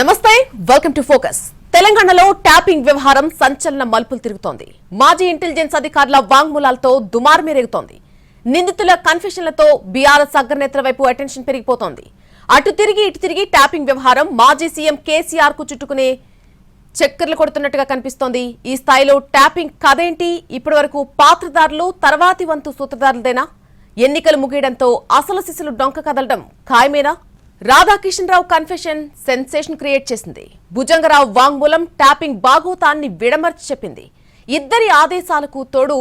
నమస్తే welcome to focus తెలంగాణలో tapping వ్యవహారం సంచలన మలుపులు తిరుగుతోంది. మాజీ ఇంటెలిజెన్స్ అధికారుల వాంగ్మూలాలతో దుమార్ మెరుగుతోంది నిందితుల కన్ఫెషన్లతో బీఆర్ఎస్ అగ్రనేతల వైపు అటెన్షన్ పెరిగిపోతోంది. అటు తిరిగి ఇటు తిరిగి ట్యాపింగ్ వ్యవహారం మాజీ సీఎం కేసీఆర్కు చుట్టుకునే చక్కర్లు కొడుతున్నట్టుగా కనిపిస్తోంది. ఈ స్థాయిలో ట్యాపింగ్ కథేంటి ఇప్పటి వరకు పాత్రదారులు తర్వాతి వంతు సూత్రధారులదేనా? ఎన్నికలు ముగియడంతో అసలు శిశులు డొంక కదలడం ఖాయమేనా? రాధాకిషన్రావు కన్ఫెషన్ సెన్సేషన్ క్రియేట్ చేసింది. భుజంగరావు వాంగ్మూలం ట్యాపింగ్ బాగోతాన్ని విడమర్చి చెప్పింది. ఇద్దరి ఆదేశాలకు తోడు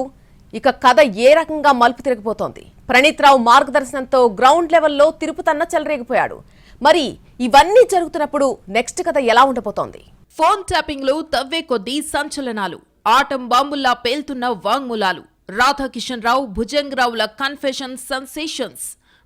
ఇక కథ ఏ రకంగా మలుపు తిరిగిపోతోంది. ప్రణీత్ రావు మార్గదర్శనంతో గ్రౌండ్ లెవెల్లో తిరుపుతన్న చెలరేగిపోయాడు. మరి ఇవన్నీ జరుగుతున్నప్పుడు నెక్స్ట్ కథ ఎలా ఉండబోతోంది? ఫోన్ ట్యాపింగ్లో తవ్వే కొద్దీ సంచలనాలు. ఆటం బాంబుల్లా పేల్తున్న వాంగ్మూలాలు. రాధాకిషన్ రావు భుజంగరావుల కన్ఫెషన్ సెన్సేషన్స్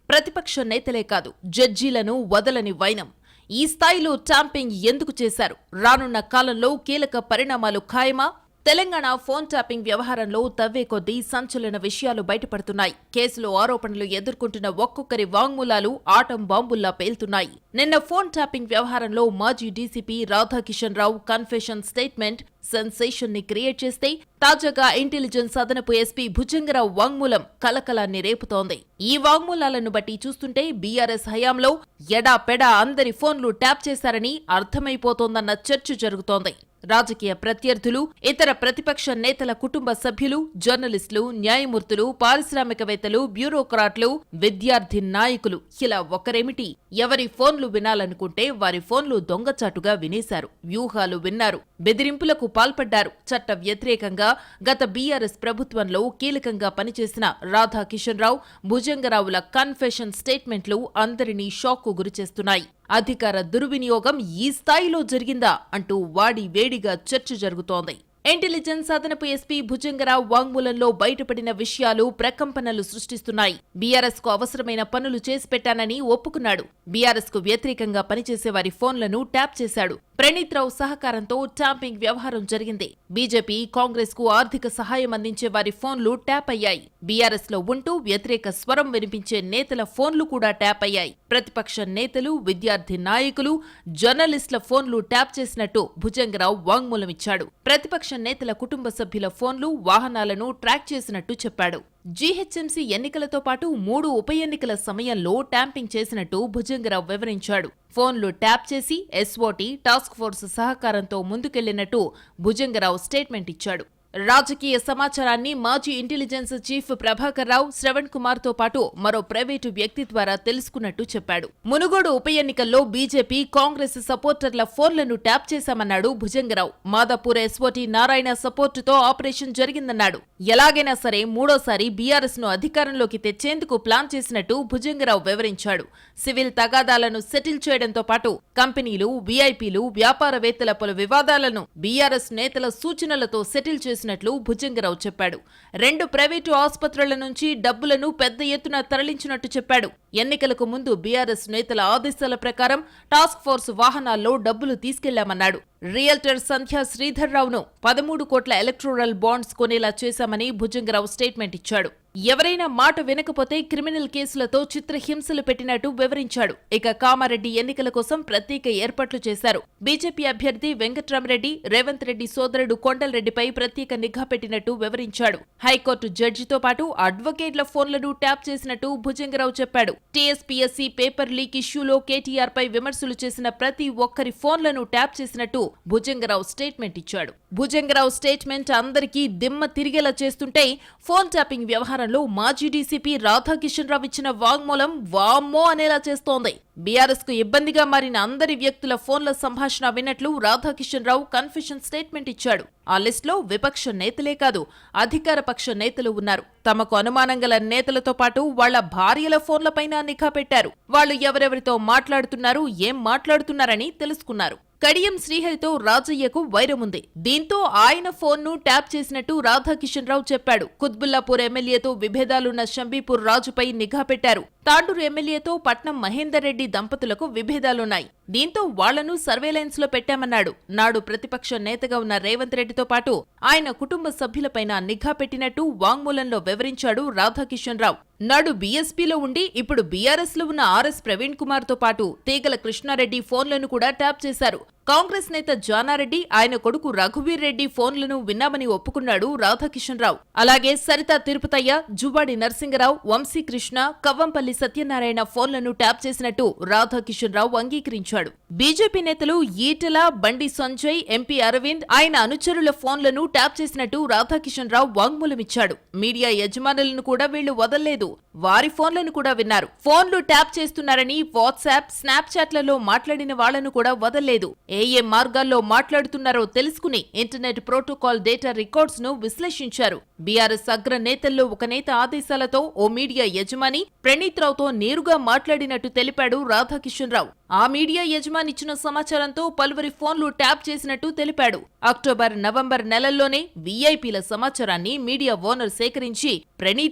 ప్రతిపక్ష నేతలే కాదు జడ్జీలను వదలని వైనం. ఈ స్థాయిలో ట్యాంపింగ్ ఎందుకు చేశారు? రానున్న కాలంలో కీలక పరిణామాలు ఖాయమా? తెలంగాణ ఫోన్ ట్యాపింగ్ వ్యవహారంలో తవ్వే కొద్దీ సంచలన విషయాలు బయటపడుతున్నాయి. కేసులో ఆరోపణలు ఎదుర్కొంటున్న ఒక్కొక్కరి వాంగ్మూలాలు ఆటం బాంబుల్లా పేలుతున్నాయి. నిన్న ఫోన్ ట్యాపింగ్ వ్యవహారంలో మాజీ DCP Radhakishan Rao confession statement సెన్సేషన్ని create చేస్తే తాజాగా ఇంటెలిజెన్స్ అదనపు ఎస్పీ భుజంగరావు వాంగ్మూలం కలకలాన్ని రేపుతోంది. ఈ వాంగ్మూలాలను బట్టి చూస్తుంటే బీఆర్ఎస్ హయాంలో ఎడా పెడా అందరి ఫోన్లు ట్యాప్ చేశారని అర్థమైపోతోందన్న చర్చ జరుగుతోంది. రాజకీయ ప్రత్యర్థులు ఇతర ప్రతిపక్ష నేతల కుటుంబ సభ్యులు జర్నలిస్టులు న్యాయమూర్తులు పారిశ్రామికవేత్తలు బ్యూరోక్రాట్లు విద్యార్థి నాయకులు. ఇలా ఒకరేమిటి? ఎవరి ఫోన్లు వినాలనుకుంటే వారి ఫోన్లు దొంగచాటుగా వినేశారు. వ్యూహాలు విన్నారు. బెదిరింపులకు పాల్పడ్డారు. చట్ట వ్యతిరేకంగా గత బీఆర్ఎస్ ప్రభుత్వంలో కీలకంగా పనిచేసిన రాధా కిషన్ రావు భుజంగరావుల కన్ఫెషన్ స్టేట్మెంట్లు అందరినీ షాక్కు గురిచేస్తున్నాయి. అధికార దుర్వినియోగం ఈ స్థాయిలో జరిగిందా అంటూ వాడి వేడిగా చర్చ జరుగుతోంది. ఇంటెలిజెన్స్ అదనపు ఎస్పీ భుజంగరావు వాంగ్మూలంలో బయటపడిన విషయాలు ప్రకంపనలు సృష్టిస్తున్నాయి. బీఆర్ఎస్కు అవసరమైన పనులు చేసి పెట్టానని ఒప్పుకున్నాడు. బీఆర్ఎస్కు వ్యతిరేకంగా పనిచేసే వారి ఫోన్లను ట్యాప్ చేశాడు. ప్రణీత్ రావు సహకారంతో ట్యాంపింగ్ వ్యవహారం జరిగింది. బీజేపీ కాంగ్రెస్కు ఆర్థిక సహాయం అందించే వారి ఫోన్లు ట్యాప్ అయ్యాయి. బీఆర్ఎస్లో ఉంటూ వ్యతిరేక స్వరం వినిపించే నేతల ఫోన్లు కూడా ట్యాప్ అయ్యాయి. ప్రతిపక్ష నేతలు విద్యార్థి నాయకులు జర్నలిస్టుల ఫోన్లు ట్యాప్ చేసినట్టు భుజంగరావు వాంగ్మూలం ఇచ్చాడు. ప్రతిపక్ష నేతల కుటుంబ సభ్యుల ఫోన్లు వాహనాలను ట్రాక్ చేసినట్టు చెప్పాడు. జీహెచ్ఎంసీ ఎన్నికలతో పాటు మూడు ఉప ఎన్నికల సమయంలో ట్యాంపింగ్ చేసినట్టు భుజంగరావు వివరించాడు. ఫోన్లు ట్యాప్ చేసి ఎస్ఓటీ టాస్క్ ఫోర్స్ సహకారంతో ముందుకెళ్ళినట్టు భుజంగరావు స్టేట్మెంట్ ఇచ్చాడు. రాజకీయ సమాచారాన్ని మాజీ ఇంటెలిజెన్స్ చీఫ్ ప్రభాకర్ రావు శ్రవణ్ కుమార్తో పాటు మరో ప్రైవేటు వ్యక్తి ద్వారా తెలుసుకున్నట్టు చెప్పాడు. మునుగోడు ఉప ఎన్నికల్లో బీజేపీ కాంగ్రెస్ సపోర్టర్ల ఫోన్లను ట్యాప్ చేశామన్నాడు భుజంగరావు. మాదాపూర్ ఎస్ఓటీ నారాయణ సపోర్టుతో ఆపరేషన్ జరిగిందన్నాడు. ఎలాగైనా సరే మూడోసారి బీఆర్ఎస్ను అధికారంలోకి తెచ్చేందుకు ప్లాన్ చేసినట్టు భుజంగరావు వివరించాడు. సివిల్ తగాదాలను సెటిల్ చేయడంతో పాటు కంపెనీలు వీఐపీలు వ్యాపారవేత్తల పలు వివాదాలను బీఆర్ఎస్ నేతల సూచనలతో సెటిల్ చేసి చేసినట్లు భుజంగరావు చెప్పాడు. రెండు ప్రైవేటు ఆసుపత్రుల నుంచి డబ్బులను పెద్ద ఎత్తున తరలించినట్టు చెప్పాడు. ఎన్నికలకు ముందు బీఆర్ఎస్ నేతల ఆదేశాల ప్రకారం టాస్క్ ఫోర్స్ వాహనాల్లో డబ్బులు తీసుకెళ్ళామన్నాడు. రియల్టర్ సంధ్యా శ్రీధర్ రావును పదమూడు కోట్ల ఎలక్ట్రోరల్ బాండ్స్ కొనేలా చేశామని భుజంగరావు స్టేట్మెంట్ ఇచ్చాడు. ఎవరైనా మాట వినకపోతే క్రిమినల్ కేసులతో చిత్రహింసలు పెట్టినట్టు వివరించాడు. ఇక కామారెడ్డి ఎన్నికల కోసం ప్రత్యేక ఏర్పాట్లు చేశారు. బీజేపీ అభ్యర్థి వెంకట్రామరెడ్డి రేవంత్ రెడ్డి సోదరుడు కొండలరెడ్డిపై ప్రత్యేక నిఘా పెట్టినట్టు వివరించాడు. హైకోర్టు జడ్జితో పాటు అడ్వకేట్ల ఫోన్లను ట్యాప్ చేసినట్టు భుజంగరావు చెప్పాడు. టీఎస్పీఎస్సీ పేపర్ లీక్ ఇష్యూలో కేటీఆర్ పై విమర్శలు చేసిన ప్రతి ఒక్కరి ఫోన్లను ట్యాప్ చేసినట్టు భుజంగరావు స్టేట్మెంట్ ఇచ్చాడు. భుజంగరావు స్టేట్మెంట్ అందరికీ దిమ్మ తిరిగేలా చేస్తుంటే ఫోన్ ట్యాపింగ్ వ్యవహారం వ్యవహారంలో మాజీ డీసీపీ రాధాకిషన్ రావు ఇచ్చిన వాంగ్మూలం వామ్మో అనేలా చేస్తోంది. బీఆర్ఎస్కు ఇబ్బందిగా మారిన అందరి వ్యక్తుల ఫోన్ల సంభాషణ విన్నట్లు రాధాకిషన్ రావు కన్ఫ్యూషన్ స్టేట్మెంట్ ఇచ్చాడు. ఆ లిస్టులో విపక్ష నేతలే కాదు అధికార పక్ష నేతలు ఉన్నారు. తమకు అనుమానం గల నేతలతో పాటు వాళ్ళ భార్యల ఫోన్లపైన నిఘా పెట్టారు. వాళ్ళు ఎవరెవరితో మాట్లాడుతున్నారు ఏం మాట్లాడుతున్నారని తెలుసుకున్నారు. కడియం శ్రీహరితో రాజయ్యకు వైరముంది దీంతో ఆయన ఫోన్ను ట్యాప్ చేసినట్టు రాధాకిషన్ రావు చెప్పాడు. కుత్బుల్లాపూర్ ఎమ్మెల్యేతో విభేదాలున్న షంబీపూర్ రాజుపై నిఘా పెట్టారు. తాండూరు ఎమ్మెల్యేతో పట్నం మహేందర్ రెడ్డి దంపతులకు విభేదాలున్నాయి. దీంతో వాళ్ళను సర్వేలెన్స్లో పెట్టామన్నాడు. నాడు ప్రతిపక్ష నేతగా ఉన్న రేవంత్ రెడ్డితో పాటు ఆయన కుటుంబ సభ్యులపైన నిఘా పెట్టినట్టు వాంగ్మూలంలో వివరించాడు రాధాకిషన్ రావు. నాడు బీఎస్పీలో ఉండి ఇప్పుడు బీఆర్ఎస్లో ఉన్న ఆర్ఎస్ ప్రవీణ్ కుమార్తో పాటు తీగల కృష్ణారెడ్డి ఫోన్లను కూడా ట్యాప్ చేశారు. కాంగ్రెస్ నేత జానారెడ్డి ఆయన కొడుకు రఘువీర్ రెడ్డి ఫోన్లను విన్నామని ఒప్పుకున్నాడు రాధాకిషన్ రావు. అలాగే సరిత తిరుపతయ్య జువాడి నరసింగరావు వంశీకృష్ణ కవ్వంపల్లి సత్యనారాయణ ఫోన్లను ట్యాప్ చేసినట్టు రాధాకిషన్ రావు అంగీకరించాడు. బీజేపీ నేతలు ఈటెల బండి సంజయ్ ఎంపీ అరవింద్ ఆయన అనుచరుల ఫోన్లను ట్యాప్ చేసినట్టు రాధాకిషన్ రావు వాంగ్మూలమిచ్చాడు. మీడియా యజమానులను కూడా వీళ్ళు వదల్లేదు. వారి ఫోన్లను కూడా విన్నారు. ఫోన్లు ట్యాప్ చేస్తున్నారని వాట్సాప్ స్నాప్చాట్లలో మాట్లాడిన వాళ్ళను కూడా వదల్లేదు. ఏ ఏ మార్గాల్లో మాట్లాడుతున్నారో తెలుసుకుని ఇంటర్నెట్ ప్రోటోకాల్ డేటా రికార్డ్స్ను విశ్లేషించారు. బీఆర్ఎస్ అగ్ర నేతల్లో ఒక నేత ఆదేశాలతో ఓ మీడియా యజమాని ప్రణీత్ రావుతో నేరుగా మాట్లాడినట్టు తెలిపాడు రాధాకిషన్ రావు. ఆ మీడియా యజమాని ఇచ్చిన సమాచారంతో పలువురి ఫోన్లు ట్యాప్ చేసినట్టు తెలిపాడు. అక్టోబర్ నవంబర్ నెలల్లోనే వీఐపీల సమాచారాన్ని మీడియా ఓనర్ సేకరించి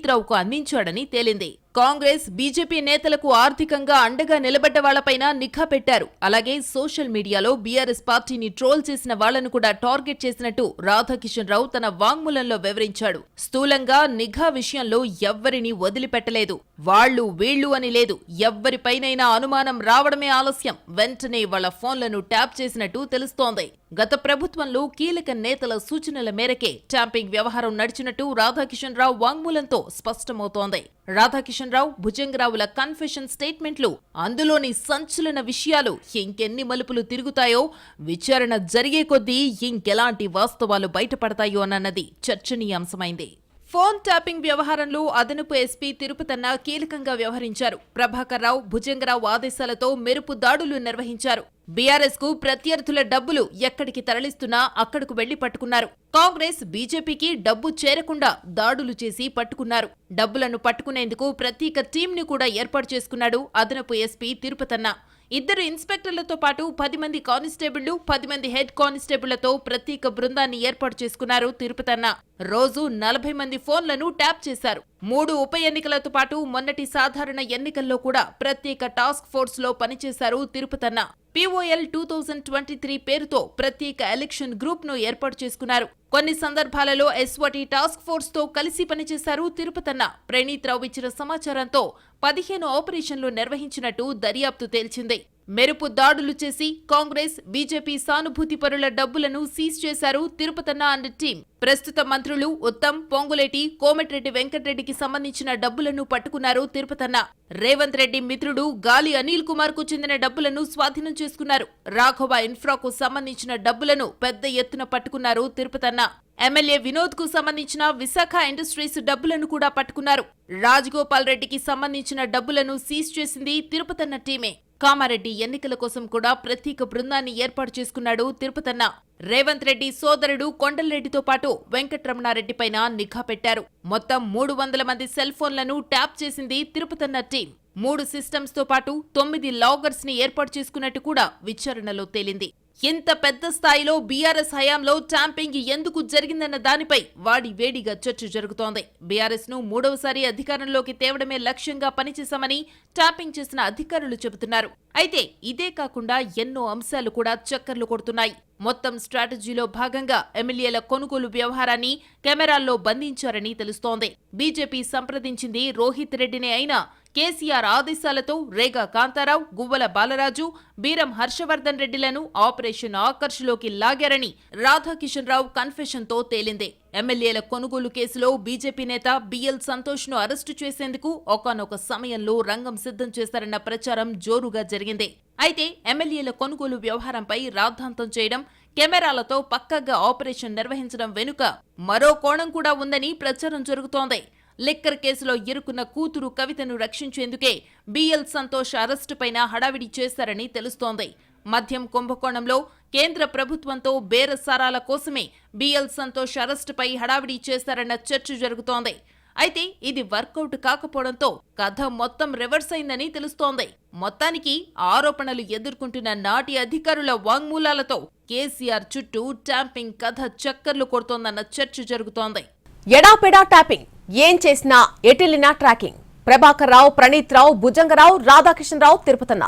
రావుకు అందించాడని తేలింది. కాంగ్రెస్ బీజేపీ నేతలకు ఆర్థికంగా అండగా నిలబడ్డ వాళ్ళపైన నిఘా పెట్టారు. అలాగే సోషల్ మీడియాలో బీఆర్ఎస్ పార్టీని ట్రోల్ చేసిన వాళ్ళను కూడా టార్గెట్ చేసినట్టు రాధాకిషన్ రావు తన వాంగ్మూలంలో వివరించాడు. స్థూలంగా నిఘా విషయంలో ఎవ్వరిని వదిలిపెట్టలేదు. వాళ్ళు వీళ్ళు అని లేదు. ఎవ్వరిపైనైనా అనుమానం రావడమే ఆలస్యం. వెంటనే వాళ్ళ ఫోన్లను ట్యాప్ చేసినట్టు తెలుస్తోంది. గత ప్రభుత్వంలో కీలక నేతల సూచనల మేరకే ట్యాంపింగ్ వ్యవహారం నడిచినట్టు రాధాకిషన్ రావు వాంగ్మూలంతో స్పష్టమవుతోంది. రాధాకిషన్ రావు భుజంగరావుల కన్ఫెషన్ స్టేట్మెంట్లు అందులోని సంచలన విషయాలు ఇంకెన్ని మలుపులు తిరుగుతాయో విచారణ జరిగే కొద్దీ ఇంకెలాంటి వాస్తవాలు బయటపడతాయో అన్నది చర్చనీయాంశమైంది. ఫోన్ ట్యాపింగ్ వ్యవహారంలో అదనపు ఎస్పీ తిరుపతన్న కీలకంగా వ్యవహరించారు. ప్రభాకర్ రావు భుజంగరావు ఆదేశాలతో మెరుపు దాడులు నిర్వహించారు. బీఆర్ఎస్కు ప్రత్యర్థుల డబ్బులు ఎక్కడికి తరలిస్తున్నా అక్కడకు వెళ్ళి పట్టుకున్నారు. కాంగ్రెస్ బీజేపీకి డబ్బు చేరకుండా దాడులు చేసి పట్టుకున్నారు. డబ్బులను పట్టుకునేందుకు ప్రత్యేక టీంని కూడా ఏర్పాటు చేసుకున్నాడు అదనపు ఎస్పీ తిరుపతన్న. ఇద్దరు ఇన్స్పెక్టర్లతో పాటు పది మంది కానిస్టేబుళ్ళు పది మంది హెడ్ కానిస్టేబుళ్ళతో ప్రత్యేక బృందాన్ని ఏర్పాటు చేసుకున్నారు తిరుపతన్న. రోజు నలభై మంది ఫోన్లను ట్యాప్ చేశారు. మూడు ఉప ఎన్నికలతో పాటు మొన్నటి సాధారణ ఎన్నికల్లో కూడా ప్రత్యేక టాస్క్ ఫోర్స్లో పనిచేశారు Tirupatanna. POL two thousand twenty three పేరుతో ప్రత్యేక ఎలక్షన్ గ్రూప్ను ఏర్పాటు చేసుకున్నారు. కొన్ని సందర్భాలలో ఎస్ఓటీ టాస్క్ ఫోర్స్తో కలిసి పనిచేశారు తిరుపతన్న. ప్రణీత్ రావు ఇచ్చిన సమాచారంతో పదిహేను ఆపరేషన్లు నిర్వహించినట్టు దర్యాప్తు తేల్చింది. మెరుపు దాడులు చేసి కాంగ్రెస్ బీజేపీ సానుభూతి పరుల డబ్బులను సీజ్ చేశారు తిరుపతన్న అండ్ టీం ప్రస్తుత మంత్రులు ఉత్తమ్ పొంగులేటి కోమటిరెడ్డి వెంకటరెడ్డికి సంబంధించిన డబ్బులను పట్టుకున్నారు తిరుపతన్న. రేవంత్ రెడ్డి మిత్రుడు గాలి అనిల్ కుమార్కు చెందిన డబ్బులను స్వాధీనం చేసుకున్నారు. రాఘవ ఇన్ఫ్రాకు సంబంధించిన డబ్బులను పెద్ద ఎత్తున పట్టుకున్నారు తిరుపతన్న. ఎమ్మెల్యే వినోద్కు సంబంధించిన విశాఖ ఇండస్ట్రీస్ డబ్బులను కూడా పట్టుకున్నారు. రాజగోపాల్ రెడ్డికి సంబంధించిన డబ్బులను సీజ్ చేసింది తిరుపతన్న టీమే. కామారెడ్డి ఎన్నికల కోసం కూడా ప్రత్యేక బృందాన్ని ఏర్పాటు చేసుకున్నాడు తిరుపతన్న. రేవంత్ రెడ్డి సోదరుడు కొండలరెడ్డితో పాటు వెంకట్రమణారెడ్డిపైన నిఘా పెట్టారు. మొత్తం మూడు వందల మంది సెల్ ఫోన్లను ట్యాప్ చేసింది తిరుపతన్న టీం. మూడు సిస్టమ్స్తో పాటు తొమ్మిది లాగర్స్ని ఏర్పాటు చేసుకున్నట్టు కూడా విచారణలో తేలింది. ఇంత పెద్ద స్థాయిలో బీఆర్ఎస్ హయాంలో ట్యాంపింగ్ ఎందుకు జరిగిందన్న దానిపై వాడి వేడిగా చర్చ జరుగుతోంది. బీఆర్ఎస్ను మూడవసారి అధికారంలోకి తేవడమే లక్ష్యంగా పనిచేశామని ట్యాంపింగ్ చేసిన అధికారులు చెబుతున్నారు. అయితే ఇదే కాకుండా ఎన్నో అంశాలు కూడా చక్కర్లు కొడుతున్నాయి. మొత్తం స్ట్రాటజీలో భాగంగా ఎమ్మెల్యేల కొనుగోలు వ్యవహారాన్ని కెమెరాల్లో బంధించారని తెలుస్తోంది. బీజేపీ సంప్రదించింది రోహిత్ రెడ్డినే అయినా కేసీఆర్ ఆదేశాలతో రేగా కాంతారావు గువ్వల బాలరాజు బీరం హర్షవర్ధన్ రెడ్డిలను ఆపరేషన్ ఆకర్ష్లోకి లాగారని రాధాకిషన్ రావు కన్ఫెషన్తో తేలింది. ఎమ్మెల్యేల కొనుగోలు కేసులో బీజేపీ నేత బిఎల్ సంతోష్ను అరెస్టు చేసేందుకు ఒకనొక సమయంలో రంగం సిద్ధం చేశారన్న ప్రచారం జోరుగా జరిగింది. అయితే ఎమ్మెల్యేల కొనుగోలు వ్యవహారంపై రాద్ధాంతం చేయడం కెమెరాలతో పక్కగా ఆపరేషన్ నిర్వహించడం వెనుక మరో కోణం కూడా ఉందని ప్రచారం జరుగుతోంది. లిక్కర్ కేసులో ఇరుకున్న కూతురు కవితను రక్షించేందుకే బిఎల్ సంతోష్ అరెస్టుపైన హడావిడి చేశారని తెలుస్తోంది. మద్యం కుంభకోణంలో కేంద్ర ప్రభుత్వంతో బేరసారాల కోసమే బిఎల్ సంతోష్ అరెస్టుపై హడావిడి చేశారన్న చర్చ జరుగుతోంది. అయితే ఇది వర్కౌట్ కాకపోవడంతో కథ మొత్తం రివర్స్ అయిందని తెలుస్తోంది. మొత్తానికి ఆరోపణలు ఎదుర్కొంటున్న నాటి అధికారుల వాంగ్మూలాలతో కేసీఆర్ చుట్టూ ట్యాంపింగ్ కథ చక్కర్లు కొడుతోందన్న చర్చ జరుగుతోంది. ఎడాపెడా ట్యాపింగ్. ఏం చేసినా ఎటెలినా ట్రాకింగ్. ప్రభాకర్ రావు ప్రణీత్ రావు భుజంగరావు రాధాకిషన్ రావు తిరుపతన్న.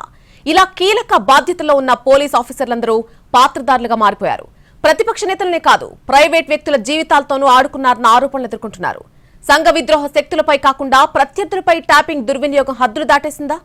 ఇలా కీలక బాధ్యతలో ఉన్న పోలీస్ ఆఫీసర్లందరూ పాత్రదారులుగా మారిపోయారు. ప్రతిపక్ష నేతలనే కాదు ప్రైవేట్ వ్యక్తుల జీవితాలతోనూ ఆడుకున్నారన్న ఆరోపణలు ఎదుర్కొంటున్నారు. సంఘ విద్రోహ శక్తులపై కాకుండా ప్రత్యర్థులపై ట్యాపింగ్ దుర్వినియోగం హద్దులు దాటేసిందా?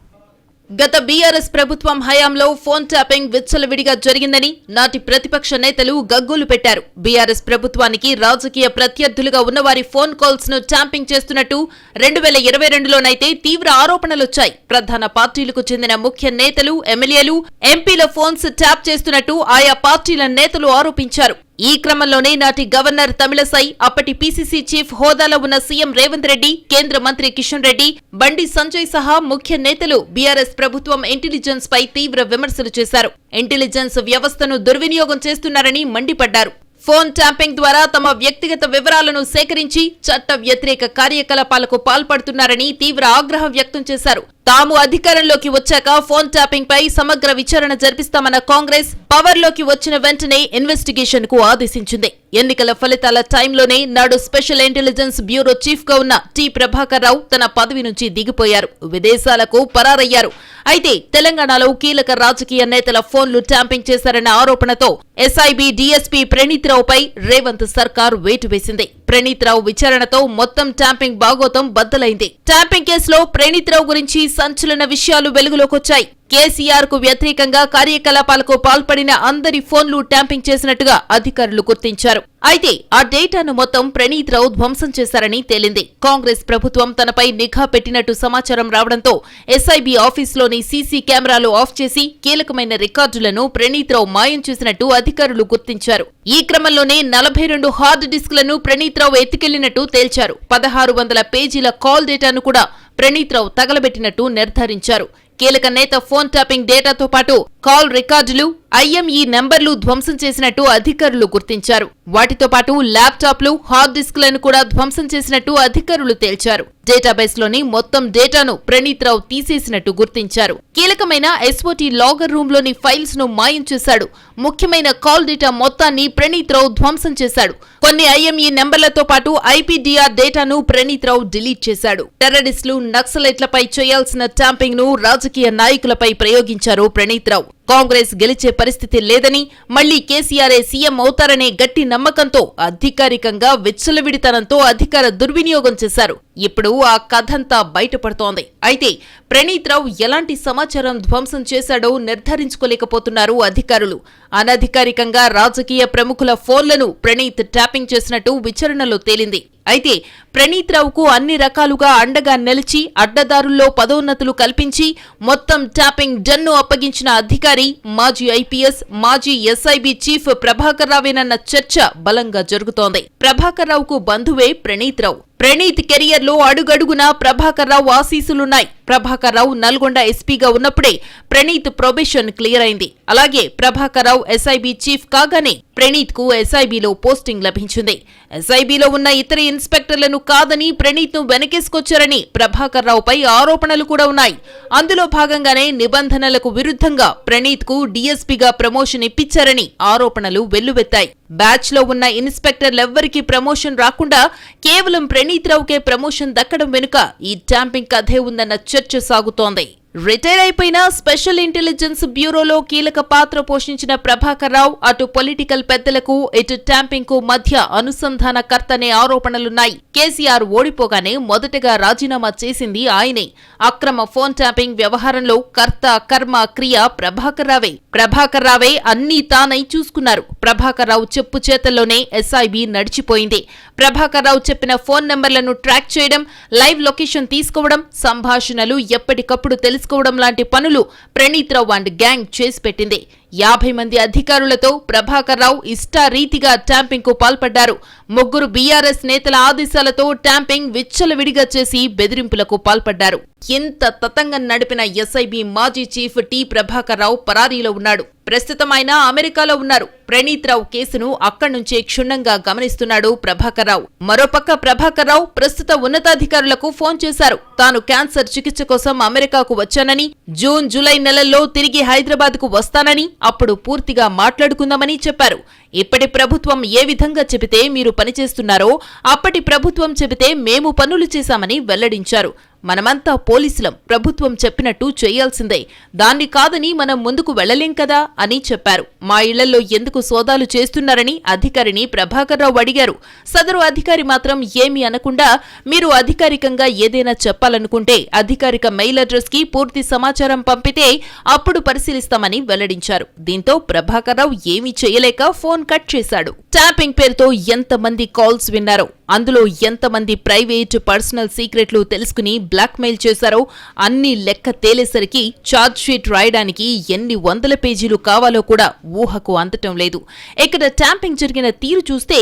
గత బీఆర్ఎస్ ప్రభుత్వం హయాంలో ఫోన్ ట్యాపింగ్ విచ్చలవిడిగా జరిగిందని నాటి ప్రతిపక్ష నేతలు గగ్గోలు పెట్టారు. బీఆర్ఎస్ ప్రభుత్వానికి రాజకీయ ప్రత్యర్థులుగా ఉన్నవారి ఫోన్ కాల్స్ను ట్యాంపింగ్ చేస్తున్నట్టు రెండు వేల ఇరవై రెండులోనైతే తీవ్ర ఆరోపణలొచ్చాయి. ప్రధాన పార్టీలకు చెందిన ముఖ్య నేతలు ఎమ్మెల్యేలు ఎంపీల ఫోన్స్ ట్యాప్ చేస్తున్నట్టు ఆయా పార్టీల నేతలు ఆరోపించారు. ఈ క్రమంలోనే నాటి గవర్నర్ తమిళసై అప్పటి పీసీసీ చీఫ్ హోదాలో ఉన్న సీఎం రేవంత్ రెడ్డి కేంద్ర మంత్రి కిషన్ రెడ్డి బండి సంజయ్ సహా ముఖ్య నేతలు బీఆర్ఎస్ ప్రభుత్వం ఇంటెలిజెన్స్ పై తీవ్ర విమర్శలు చేశారు. ఇంటెలిజెన్స్ వ్యవస్థను దుర్వినియోగం చేస్తున్నారని మండిపడ్డారు. ఫోన్ ట్యాంపింగ్ ద్వారా తమ వ్యక్తిగత వివరాలను సేకరించి చట్ట వ్యతిరేక కార్యకలాపాలకు పాల్పడుతున్నారని తీవ్ర ఆగ్రహం వ్యక్తం చేశారు. తాము అధికారంలోకి వచ్చాక ఫోన్ ట్యాపింగ్ పై సమగ్ర విచారణ జరిపిస్తామన్న కాంగ్రెస్ పవర్లోకి వచ్చిన వెంటనే ఇన్వెస్టిగేషన్కు ఆదేశించింది. ఎన్నికల ఫలితాల టైంలోనే నాడు స్పెషల్ ఇంటెలిజెన్స్ బ్యూరో చీఫ్గా ఉన్న టి ప్రభాకర్ రావు తన పదవి నుంచి దిగిపోయారు. విదేశాలకు పరారయ్యారు. అయితే తెలంగాణలో కీలక రాజకీయ నేతల ఫోన్లు ట్యాంపింగ్ చేశారన్న ఆరోపణతో ఎస్ఐబి డీఎస్పీ ప్రణీత్ రావుపై రేవంత్ సర్కార్ వేటు వేసింది. ప్రణీత్ రావు విచారణతో మొత్తం ట్యాంపింగ్ బాగోతం బద్దలైంది. ట్యాంపింగ్ కేసులో ప్రణీత్ రావు గురించి సంచలన విషయాలు వెలుగులోకొచ్చాయి. కేసీఆర్కు వ్యతిరేకంగా కార్యకలాపాలకు పాల్పడిన అందరి ఫోన్లు ట్యాంపింగ్ చేసినట్టుగా అధికారులు గుర్తించారు. అయితే ఆ డేటాను మొత్తం ప్రణీత్ రావు ధ్వంసం చేశారని తేలింది. కాంగ్రెస్ ప్రభుత్వం తనపై నిఘా పెట్టినట్టు సమాచారం రావడంతో ఎస్ఐబి ఆఫీసులోని సీసీ కెమెరాలు ఆఫ్ చేసి కీలకమైన రికార్డులను ప్రణీత్ రావు మాయం చేసినట్టు అధికారులు గుర్తించారు. ఈ క్రమంలోనే నలభై రెండు హార్డ్ డిస్క్లను ప్రణీత్ రావు ఎత్తుకెళ్ళినట్టు తేల్చారు. పదహారు వందల పేజీల కాల్ డేటాను కూడా ప్రణీత్ రావు తగలబెట్టినట్టు నిర్ధారించారు. కీలక నేత ఫోన్ ట్యాపింగ్ డేటాతో పాటు కాల్ రికార్డులు ఐఎంఈ నెంబర్లు ధ్వంసం చేసినట్టు అధికారులు గుర్తించారు. వాటితో పాటు ల్యాప్టాప్లు హార్డ్ డిస్క్లను కూడా ధ్వంసం చేసినట్టు అధికారులు తేల్చారు. డేటాబేస్లోని మొత్తం డేటాను ప్రణీత్ రావు తీసేసినట్టు గుర్తించారు. కీలకమైన ఎస్ఓటీ లాగర్ రూమ్లోని ఫైల్స్ను మాయం చేశాడు. ముఖ్యమైన కాల్ డేటా మొత్తాన్ని ప్రణీత్ రావు ధ్వంసం చేశాడు. కొన్ని ఐఎంఈ నెంబర్లతో పాటు ఐపీడీఆర్ డేటాను ప్రణీత్ రావు డిలీట్ చేశాడు. టెర్రరిస్టులు నక్సలైట్లపై చేయాల్సిన ట్యాంపింగ్ను రాజకీయ నాయకులపై ప్రయోగించారు ప్రణీత్ రావు. కాంగ్రెస్ గెలిచే పరిస్థితి లేదని మళ్ళీ కేసీఆర్ఏ సీఎం అవుతారనే గట్టి నమ్మకంతో అధికారికంగా విచ్చలవిడితనంతో అధికార దుర్వినియోగం చేశారు. ఇప్పుడు ఆ కథంతా బయటపడుతోంది. అయితే ప్రణీత్ రావు ఎలాంటి సమాచారం ధ్వంసం చేశాడో నిర్ధారించుకోలేకపోతున్నారు అధికారులు. అనధికారికంగా రాజకీయ ప్రముఖుల ఫోన్లను ప్రణీత్ ట్యాపింగ్ చేసినట్టు విచారణలో తేలింది. అయితే ప్రణీత్ రావుకు అన్ని రకాలుగా అండగా నిలిచి అడ్డదారుల్లో పదోన్నతులు కల్పించి మొత్తం ట్యాపింగ్ డన్ను అప్పగించిన అధికారి మాజీ ఐపీఎస్ మాజీ ఎస్ఐబి చీఫ్ ప్రభాకర్ రావేనన్న చర్చ బలంగా జరుగుతోంది. ప్రభాకర్ రావుకు బంధువే ప్రణీత్ రావు. ప్రణీత్ కెరియర్లో అడుగడుగునా ప్రభాకర్ రావు ఆశీసులున్నాయి ప్రభాకర్ రావు నల్గొండ ఎస్పీగా ఉన్నప్పుడే ప్రణీత్ ప్రొబేషన్ క్లియర్ అయింది. అలాగే ప్రభాకర్ రావు ఎస్ఐబి చీఫ్ కాగానే ప్రణీత్కు ఎస్ఐబిలో పోస్టింగ్ లభించింది. ఎస్ఐబిలో ఉన్న ఇతర ఇన్స్పెక్టర్లను కాదని ప్రణీత్ను వెనకేసుకొచ్చారని ప్రభాకర్ రావుపై ఆరోపణలు కూడా ఉన్నాయి. అందులో భాగంగానే నిబంధనలకు విరుద్ధంగా ప్రణీత్కు డీఎస్పీగా ప్రమోషన్ ఇప్పించారని ఆరోపణలు వెల్లువెత్తాయి. బ్యాచ్లో ఉన్న ఇన్స్పెక్టర్లెవ్వరికీ ప్రమోషన్ రాకుండా కేవలం ప్రణీత్ రావుకే ప్రమోషన్ దక్కడం వెనుక ఈ ట్యాంపింగ్ కథే ఉందన్న చర్చ సాగుతోంది. రిటైర్ అయిపోయిన స్పెషల్ ఇంటెలిజెన్స్ బ్యూరోలో కీలక పాత్ర పోషించిన ప్రభాకర్ రావు అటు పొలిటికల్ పెద్దలకు ఇటు ట్యాంపింగ్కు మధ్య అనుసంధానకర్తనే ఆరోపణలున్నాయి. కేసీఆర్ ఓడిపోగానే మొదటగా రాజీనామా చేసింది ఆయనే. అక్రమ ఫోన్ ట్యాంపింగ్ వ్యవహారంలో కర్త కర్మ క్రియ ప్రభాకర్ రావే. ప్రభాకర్ రావే అన్నీ తానై చూసుకున్నారు. ప్రభాకర్ రావు చెప్పు చేతల్లోనే ఎస్ఐబి నడిచిపోయింది. ప్రభాకర్ రావు చెప్పిన ఫోన్ నెంబర్లను ట్రాక్ చేయడం లైవ్ లొకేషన్ తీసుకోవడం సంభాషణలు ఎప్పటికప్పుడు తీసుకోవడం లాంటి పనులు ప్రణీత్ రావు అండ్ గ్యాంగ్ చేసి పెట్టింది యాభై మంది అధికారులతో ప్రభాకర్ రావు ఇష్టారీతిగా ట్యాంపింగ్కు పాల్పడ్డారు. ముగ్గురు బీఆర్ఎస్ నేతల ఆదేశాలతో ట్యాంపింగ్ విచ్చలవిడిగా చేసి బెదిరింపులకు పాల్పడ్డారు. ఇంత తతంగం నడిపిన ఎస్ఐబి మాజీ చీఫ్ టి ప్రభాకర్ రావు పరారీలో ఉన్నాడు. ప్రస్తుతం ఆయన అమెరికాలో ఉన్నారు. ప్రణీత్ రావు కేసును అక్కడి నుంచే క్షుణ్ణంగా గమనిస్తున్నాడు ప్రభాకర్ రావు. మరోపక్క ప్రభాకర్ రావు ప్రస్తుత ఉన్నతాధికారులకు ఫోన్ చేశారు. తాను క్యాన్సర్ చికిత్స కోసం అమెరికాకు వచ్చానని జూన్ జూలై నెలల్లో తిరిగి హైదరాబాద్కు వస్తానని అప్పుడు పూర్తిగా మాట్లాడుకుందామని చెప్పారు. ఇప్పటి ప్రభుత్వం ఏ విధంగా చెబితే మీరు పనిచేస్తున్నారో అప్పటి ప్రభుత్వం చెబితే మేము పనులు చేశామని వెల్లడించారు. మనమంతా పోలీసులం. ప్రభుత్వం చెప్పినట్టు చేయాల్సిందే. దాన్ని కాదని మనం ముందుకు వెళ్ళలేం కదా అని చెప్పారు. మా ఇళ్ళలో ఎందుకు సోదాలు చేస్తున్నారని అధికారిని ప్రభాకర్రావు అడిగారు. సదరు అధికారి మాత్రం ఏమీ అనకుండా మీరు అధికారికంగా ఏదైనా చెప్పాలనుకుంటే అధికారిక మెయిల్ అడ్రస్కి పూర్తి సమాచారం పంపితే అప్పుడు పరిశీలిస్తామని వెల్లడించారు. దీంతో ప్రభాకర్రావు ఏమీ చేయలేక ఫోన్ కట్ చేశాడు. ట్యాపింగ్ పేరుతో ఎంతమంది కాల్స్ విన్నారో? అందులో ఎంతమంది ప్రైవేట్ పర్సనల్ సీక్రెట్లు తెలుసుకుని బ్లాక్మెయిల్ చేశారో అన్ని లెక్క తేలేసరికి ఛార్జ్ షీట్ రాయడానికి ఎన్ని వందల పేజీలు కావాలో కూడా ఊహకు అందటం లేదు. ఇక్కడ ట్యాంపింగ్ జరిగిన తీరు చూస్తే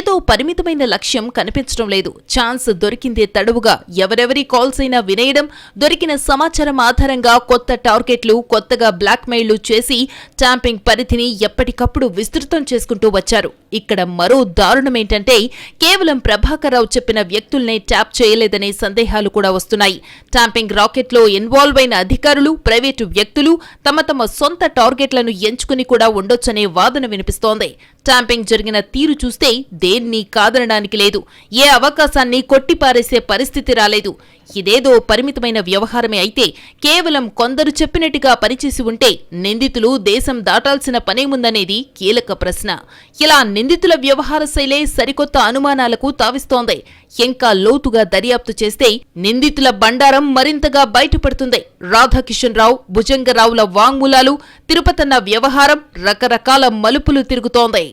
ఏదో పరిమితమైన లక్ష్యం కనిపించడం లేదు. ఛాన్స్ దొరికిందే తడవుగా ఎవరెవరి కాల్స్ అయినా వినేయడం దొరికిన సమాచారం ఆధారంగా కొత్త టార్గెట్లు కొత్తగా బ్లాక్మెయిల్లు చేసి ట్యాంపింగ్ పరిధిని ఎప్పటికప్పుడు విస్తృతం చేసుకుంటూ వచ్చారు. ఇక్కడ మరో దారుణమేంటంటే కేవలం ప్రభాకర్రావు చెప్పిన వ్యక్తుల్నే ట్యాప్ చేయలేదనే సందేహాలు కూడా వస్తున్నాయి. ట్యాంపింగ్ రాకెట్లో ఇన్వాల్వ్ అయిన అధికారులు ప్రైవేటు వ్యక్తులు తమ తమ సొంత టార్గెట్లను ఎంచుకుని కూడా ఉండొచ్చనే వాదన వినిపిస్తోంది. ట్యాంపింగ్ జరిగిన తీరు చూస్తే దేన్ని కాదనడానికి లేదు. ఏ అవకాశాన్ని కొట్టిపారేసే పరిస్థితి రాలేదు. ఇదేదో పరిమితమైన వ్యవహారమే అయితే కేవలం కొందరు చెప్పినట్టుగా పనిచేసి ఉంటే నిందితులు దేశం దాటాల్సిన పనేముందనేది కీలక ప్రశ్న. ఇలా నిందితుల వ్యవహార శైలే సరికొత్త అనుమానాలకు తావిస్తోంది. ఇంకా లోతుగా దర్యాప్తు చేస్తే నిందితుల బండారం మరింతగా బయటపడుతుంది. రాధాకిషన్ రావు భుజంగరావుల వాంగ్మూలాలు తిరుపతన్న వ్యవహారం రకరకాల మలుపులు తిరుగుతోంది.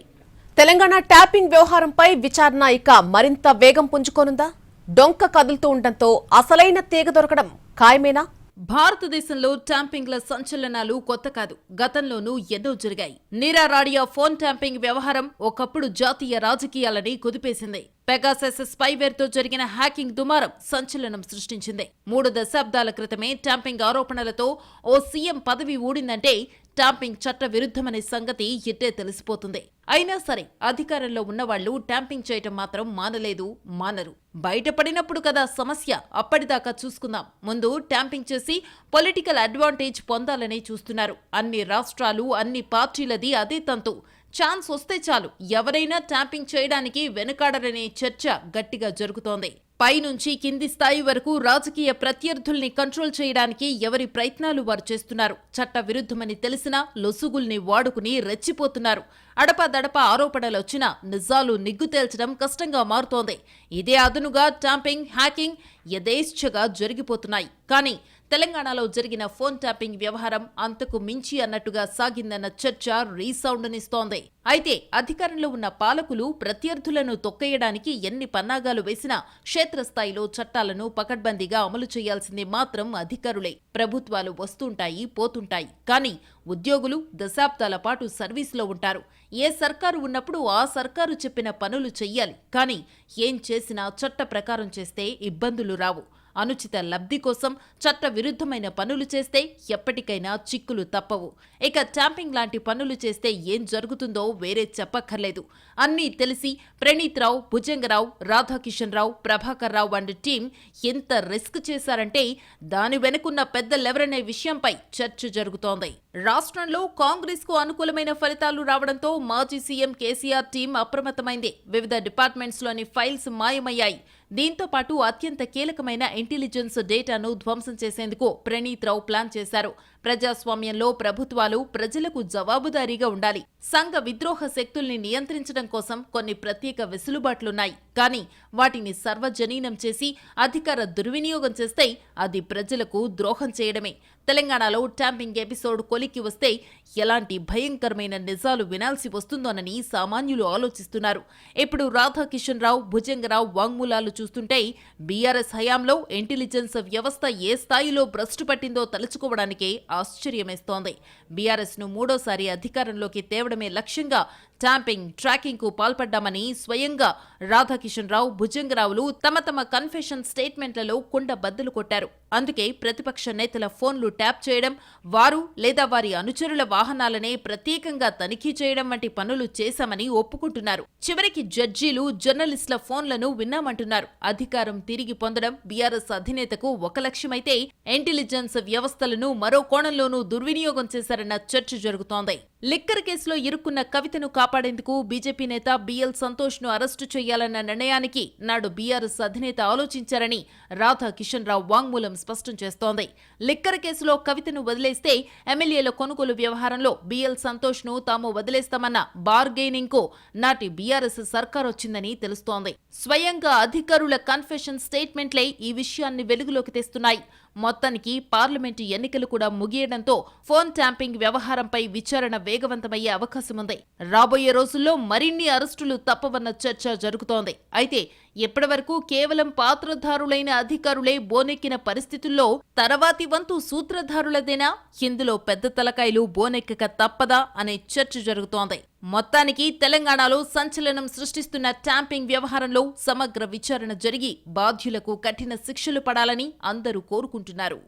తెలంగాణ ట్యాపింగ్ వ్యవహారంపై విచారణ ఇక మరింత వేగం పుంజుకోనుందా? డొంక కదులుతూ ఉండటంతో అసలైన తీగ దొరకడం ఖాయమేనా? భారతదేశంలో ట్యాంపింగ్ల సంచలనాలు కొత్త కాదు. గతంలోనూ ఎన్నో జరిగాయి. నీరా రాడియా ఫోన్ ట్యాంపింగ్ వ్యవహారం ఒకప్పుడు జాతీయ రాజకీయాలని కుదిపేసింది. పెగాసెస్ స్పైవేర్తో జరిగిన హ్యాకింగ్ దుమారం సంచలనం సృష్టించింది. మూడు దశాబ్దాల క్రితమే ట్యాంపింగ్ ఆరోపణలతో ఓ సీఎం పదవి ఊడిందంటే ట్యాంపింగ్ చట్ట విరుద్ధమనే సంగతి ఇట్టే తెలిసిపోతుంది. అయినా సరే అధికారంలో ఉన్నవాళ్ళు ట్యాంపింగ్ చేయటం మాత్రం మానలేదు మానరు. బయటపడినప్పుడు కదా సమస్య. అప్పటిదాకా చూసుకుందాం. ముందు ట్యాంపింగ్ చేసి పొలిటికల్ అడ్వాంటేజ్ పొందాలని చూస్తున్నారు. అన్ని రాష్ట్రాలు అన్ని పార్టీలది అదే తంతు. ఛాన్స్ వస్తే చాలు. ఎవరైనా ట్యాంపింగ్ చేయడానికి వెనుకాడరనే చర్చ గట్టిగా జరుగుతోంది. పైనుంచి కింది స్థాయి వరకు రాజకీయ ప్రత్యర్థుల్ని కంట్రోల్ చేయడానికి ఎవరి ప్రయత్నాలు వారు చేస్తున్నారు. చట్ట విరుద్ధమని తెలిసినా లొసుగుల్ని వాడుకుని రెచ్చిపోతున్నారు. అడపదడప ఆరోపణలొచ్చినా నిజాలు నిగ్గు తేల్చడం కష్టంగా మారుతోంది. ఇదే అదనుగా ట్యాంపింగ్ హ్యాకింగ్ యథేచ్ఛగా జరిగిపోతున్నాయి. కానీ తెలంగాణలో జరిగిన ఫోన్ ట్యాపింగ్ వ్యవహారం అంతకు మించి అన్నట్టుగా సాగిందన్న చర్చ రీసౌండ్నిస్తోంది. అయితే అధికారంలో ఉన్న పాలకులు ప్రత్యర్థులను తొక్కేయడానికి ఎన్ని పన్నాగాలు వేసినా క్షేత్రస్థాయిలో చట్టాలను పకడ్బందీగా అమలు చేయాల్సింది మాత్రం అధికారులే. ప్రభుత్వాలు వస్తుంటాయి పోతుంటాయి. కానీ ఉద్యోగులు దశాబ్దాల పాటు సర్వీసులో ఉంటారు. ఏ సర్కారు ఉన్నప్పుడు ఆ సర్కారు చెప్పిన పనులు చెయ్యాలి. కానీ ఏం చేసినా చట్ట ప్రకారం చేస్తే ఇబ్బందులు రావు. అనుచిత లబ్ధి కోసం చట్ట విరుద్ధమైన పనులు చేస్తే ఎప్పటికైనా చిక్కులు తప్పవు. ఇక ట్యాంపింగ్ లాంటి పనులు చేస్తే ఏం జరుగుతుందో వేరే చెప్పక్కర్లేదు. అన్నీ తెలిసి ప్రణీత్ రావు భుజంగరావు రాధాకిషన్ రావు ప్రభాకర్ రావు వంటి టీం ఎంత రిస్క్ చేశారంటే దాని వెనుకున్న పెద్దలెవరనే విషయంపై చర్చ జరుగుతోంది. రాష్ట్రంలో కాంగ్రెస్కు అనుకూలమైన ఫలితాలు రావడంతో మాజీ సీఎం కేసీఆర్ టీం అప్రమత్తమైంది. వివిధ డిపార్ట్మెంట్స్లోని ఫైల్స్ మాయమయ్యాయి. దీంతో పాటు అత్యంత కీలకమైన ఇంటెలిజెన్స్ డేటాను ధ్వంసం చేసేందుకు ప్రణీత్ రావు ప్లాన్ చేశారు. ప్రజాస్వామ్యంలో ప్రభుత్వాలు ప్రజలకు జవాబుదారీగా ఉండాలి. సంఘ విద్రోహ శక్తుల్ని నియంత్రించడం కోసం కొన్ని ప్రత్యేక వెసులుబాట్లున్నాయి. కానీ వాటిని సర్వజనీనం చేసి అధికార దుర్వినియోగం చేస్తే అది ప్రజలకు ద్రోహం చేయడమే. తెలంగాణలో ట్యాంపింగ్ ఎపిసోడ్ కొలిక్కి వస్తే ఎలాంటి భయంకరమైన నిజాలు వినాల్సి వస్తుందోనని సామాన్యులు ఆలోచిస్తున్నారు. ఇప్పుడు రాధాకిషన్ రావు భుజంగరావు వాంగ్మూలాలు చూస్తుంటే బీఆర్ఎస్ హయాంలో ఇంటెలిజెన్స్ వ్యవస్థ ఏ స్థాయిలో భ్రష్టు పట్టిందో తలుచుకోవడానికే ఆశ్చర్యమేస్తోంది. బీఆర్ఎస్ను మూడోసారి అధికారంలోకి తేవడమే లక్ష్యంగా ట్యాంపింగ్ ట్రాకింగ్కు పాల్పడ్డామని స్వయంగా రాధాకిషన్ రావు భుజంగరావులు తమ తమ కన్ఫెషన్ స్టేట్మెంట్లలో కుండ బద్దలు కొట్టారు. అందుకే ప్రతిపక్ష నేతల ఫోన్లు ట్యాప్ చేయడం వారు లేదా వారి అనుచరుల వాహనాలనే ప్రత్యేకంగా తనిఖీ చేయడం వంటి పనులు చేశామని ఒప్పుకుంటున్నారు. చివరికి జడ్జీలు జర్నలిస్టుల ఫోన్లను విన్నామంటున్నారు. అధికారం తిరిగి పొందడం బీఆర్ఎస్ అధినేతకు ఒక లక్ష్యమైతే ఇంటెలిజెన్స్ వ్యవస్థలను మరో కోణంలోనూ దుర్వినియోగం చేశారన్న చర్చ జరుగుతోంది. లిక్కర్ కేసులో ఇరుక్కున్న కవితను కాపాడేందుకు బీజేపీ నేత బిఎల్ సంతోష్ను అరెస్టు చేయాలన్న నిర్ణయానికి నాడు బీఆర్ఎస్ అధినేత ఆలోచించారని రాధా కిషన్ రావు వాంగ్మూలం స్పష్టం చేస్తోంది. లిక్కర్ కేసులో కవితను వదిలేస్తే ఎమ్మెల్యేల కొనుగోలు వ్యవహారంలో బిఎల్ సంతోష్ను తాము వదిలేస్తామన్న బార్గెయినింగ్కు నాటి బీఆర్ఎస్ సర్కార్ వచ్చిందని తెలుస్తోంది. స్వయంగా అధికారుల కన్ఫెషన్ స్టేట్మెంట్లే ఈ విషయాన్ని వెలుగులోకి తెస్తున్నాయి. మొత్తానికి పార్లమెంటు ఎన్నికలు కూడా ముగియడంతో ఫోన్ ట్యాంపింగ్ వ్యవహారంపై విచారణ వేగవంతమయ్యే అవకాశం ఉంది రాబోయే రోజుల్లో మరిన్ని అరెస్టులు తప్పవన్న చర్చ జరుగుతోంది. అయితే ఇప్పటివరకు కేవలం పాత్రధారులైన అధికారులే బోనెక్కిన పరిస్థితుల్లో తర్వాతి వంతు సూత్రధారులదేనా? ఇందులో పెద్ద తలకాయలు బోనెక్కక తప్పదా? అనే చర్చ జరుగుతోంది. మొత్తానికి తెలంగాణలో సంచలనం సృష్టిస్తున్న ట్యాంపింగ్ వ్యవహారంలో సమగ్ర విచారణ జరిగి బాధ్యులకు కఠిన శిక్షలు పడాలని అందరూ కోరుకుంటున్నారు.